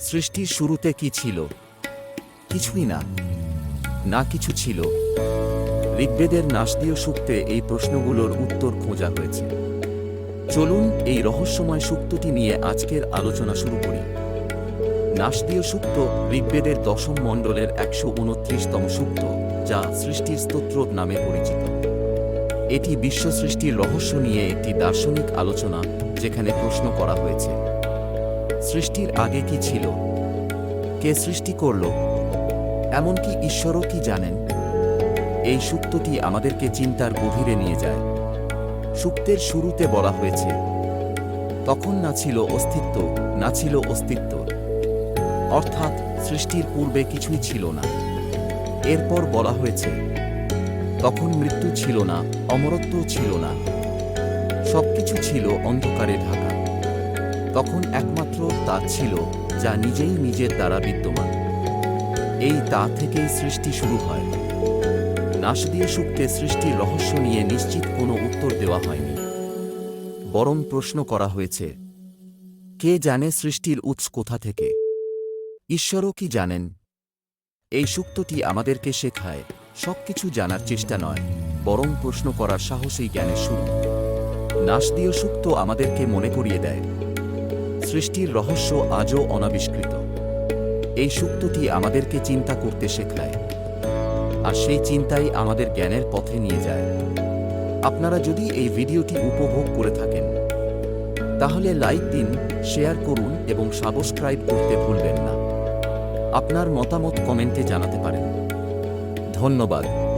সৃষ্টির শুরুতে কি ছিল? কিছুই না। না কিছু ছিল। ঋগ্বেদের নাসদীয় সূক্তে এই প্রশ্নগুলোর উত্তর খোঁজা হয়েছে। চলুন এই রহস্যময় সূক্তটি নিয়ে আজকের আলোচনা শুরু করি। নাসদীয় সূক্ত ঋগ্বেদের দশম মণ্ডলের একশো উনত্রিশতম সূক্ত, যা সৃষ্টির স্তোত্র নামে পরিচিত। এটি বিশ্ব সৃষ্টির রহস্য নিয়ে একটি দার্শনিক আলোচনা, যেখানে প্রশ্ন করা হয়েছে। সৃষ্টির আগে কি ছিল? কে সৃষ্টি করল? এমনকি ঈশ্বরও কি জানেন? এই সূক্তটি আমাদেরকে চিন্তার গভীরে নিয়ে যায়। সূক্তের শুরুতে বলা হয়েছে, তখন না ছিল অস্তিত্ব, না ছিল অস্তিত্ব। অর্থাৎ সৃষ্টির পূর্বে কিছুই ছিল না। এরপর বলা হয়েছে, তখন মৃত্যু ছিল না অমরত্ব ছিল না। সবকিছু ছিল অন্ধকারে ঢাকা। তখন একমাত্র তা ছিল যা নিজেই নিজের দ্বারা বিদ্যমান। এই তা থেকেই সৃষ্টি শুরু হয়। নাসদীয় সূক্তে সৃষ্টির রহস্য নিয়ে নিশ্চিত কোনো উত্তর দেওয়া হয়নি। বরং প্রশ্ন করা হয়েছে, কে জানে সৃষ্টির উৎস কোথা থেকে? ঈশ্বরও কি জানেন? এই সূক্তটি আমাদেরকে শেখায়, সবকিছু জানার চেষ্টা নয়, বরং প্রশ্ন করার সাহসী জ্ঞানের শুরু। নাসদীয় সূক্ত আমাদেরকে মনে করিয়ে দেয়। সৃষ্টির রহস্য আজও অনাবিষ্কৃত। এই সূক্তটি আমাদেরকে চিন্তা করতে শেখায়। আর সেই চিন্তাই আমাদের জ্ঞানের পথে নিয়ে যায়। আপনারা যদি এই ভিডিওটি উপভোগ করে থাকেন, তাহলে লাইক দিন, শেয়ার করুন এবং সাবস্ক্রাইব করতে ভুলবেন না। আপনার মতামত কমেন্টে জানাতে পারেন। ধন্যবাদ।